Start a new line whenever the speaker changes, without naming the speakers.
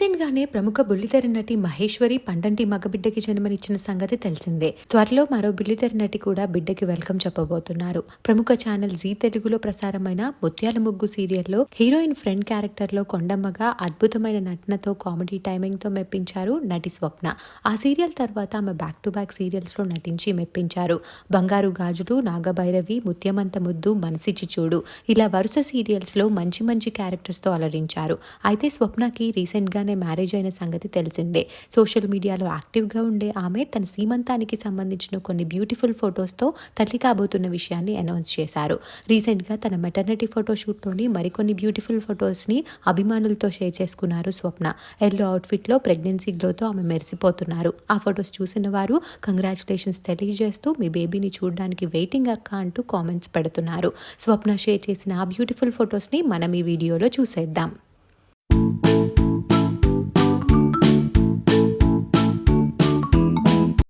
రీసెంట్గానే ప్రముఖ బుల్లితెర నటి మహేశ్వరి పండంటి మగబిడ్డకి జన్మనిచ్చిన సంగతి తెలిసిందే. త్వరలో మరో బుల్లితెర నటి కూడా బిడ్డకి వెల్కమ్ చెప్పబోతున్నారు. ప్రముఖ ఛానల్ జీ తెలుగులో ప్రసారమైన ముత్యాల ముగ్గు సీరియల్లో హీరోయిన్ ఫ్రెండ్ క్యారెక్టర్లో కొండమ్మగా అద్భుతమైన నటనతో కామెడీ టైమింగ్తో మెప్పించారు నటి స్వప్న. ఆ సీరియల్ తర్వాత ఆమె బ్యాక్ టు బ్యాక్ సీరియల్స్లో నటించి మెప్పించారు. బంగారు గాజులు నాగభైరవి ముత్యమంత ముద్దు మనసిచ్చి చూడు ఇలా వరుస సీరియల్స్లో మంచి మంచి క్యారెక్టర్స్తో అలరించారు. అయితే స్వప్నకి రీసెంట్గానే గానే మ్యారేజ్ అయిన సంగతి తెలిసిందే. సోషల్ మీడియాలో యాక్టివ్గా ఉండే ఆమె తన సీమంతానికి సంబంధించిన కొన్ని బ్యూటిఫుల్ ఫొటోస్తో తల్లి కాబోతున్న విషయాన్ని అనౌన్స్ చేశారు. రీసెంట్గా తన మెటర్నిటీ ఫోటోషూట్లోని మరికొన్ని బ్యూటిఫుల్ ఫొటోస్ని అభిమానులతో షేర్ చేసుకున్నారు స్వప్న. ఎల్లో అవుట్ఫిట్లో ప్రెగ్నెన్సీ గ్లోతో ఆమె మెరిసిపోతున్నారు. ఆ ఫొటోస్ చూసిన వారు కంగ్రాచులేషన్స్ తెలియజేస్తూ మీ బేబీని చూడడానికి వెయిటింగ్ అక్క అంటూ కామెంట్స్ పెడుతున్నారు. స్వప్న షేర్ చేసిన ఆ బ్యూటిఫుల్ ఫొటోస్ని మనం ఈ వీడియోలో చూసేద్దాం.